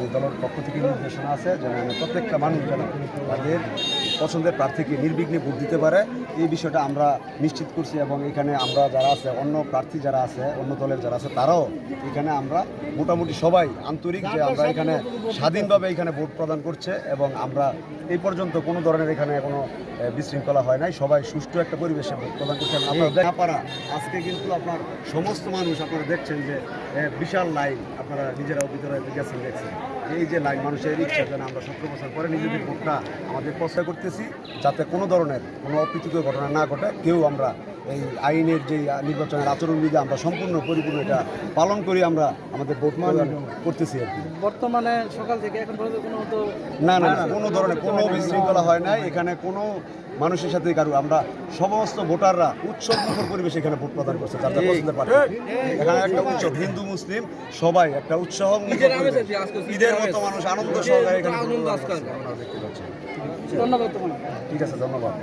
আমাদের দলের পক্ষ থেকে নির্দেশনা আছে যেন প্রত্যেকটা মানুষ যেন তাদের পছন্দের প্রার্থীকে নির্বিঘ্নে ভোট দিতে পারে। এই বিষয়টা আমরা নিশ্চিত করছি এবং এখানে আমরা যারা আছে, অন্য প্রার্থী যারা আছে, অন্য দলের যারা আছে, তারাও এখানে আমরা মোটামুটি সবাই আন্তরিক যে আমরা এখানে স্বাধীনভাবে এখানে ভোট প্রদান করছে এবং আমরা এই পর্যন্ত কোনো ধরনের এখানে কোনো বিশৃঙ্খলা হয় নাই। সবাই সুষ্ঠু একটা পরিবেশে ভোট প্রদান করছে। আপনারা পারা, আজকে কিন্তু আপনার সমস্ত মানুষ আপনারা দেখছেন যে বিশাল লাইন আপনারা নিজেরাও ভিতরে গেছেন, দেখছেন। এই যে লাইন মানুষের ইচ্ছা যেন আমরা সতেরো বছর পরে নিজেদের ভোটটা আমাদের প্রচার করতেছি যাতে কোনো ধরনের কোনো অপ্রীতিকর ঘটনা না ঘটে কেউ আমরা এই আইনের যে নির্বাচনের আচরণবিধি আমরা সম্পূর্ণ পরিপূর্ণ এটা পালন করি আমরা আমাদের ভোট করতেছি আর কি। বর্তমানে সকাল থেকে এখন পর্যন্ত কোনো তো না না না, কোনো ধরনের কোনো বিশৃঙ্খলা হয় নাই। এখানে কোনো মানুষের সাথে কারও আমরা সমস্ত ভোটাররা উৎসব মুখর পরিবেশে এখানে ভোট প্রদান করছে যার যার পছন্দের প্রার্থী। এখানে একটা উৎসব হিন্দু মুসলিম সবাই একটা উৎসব মুখর ঈদের মতো মানুষ আনন্দ সহকারে এখানে। ধন্যবাদ তোমার ঠিক আছে ধন্যবাদ।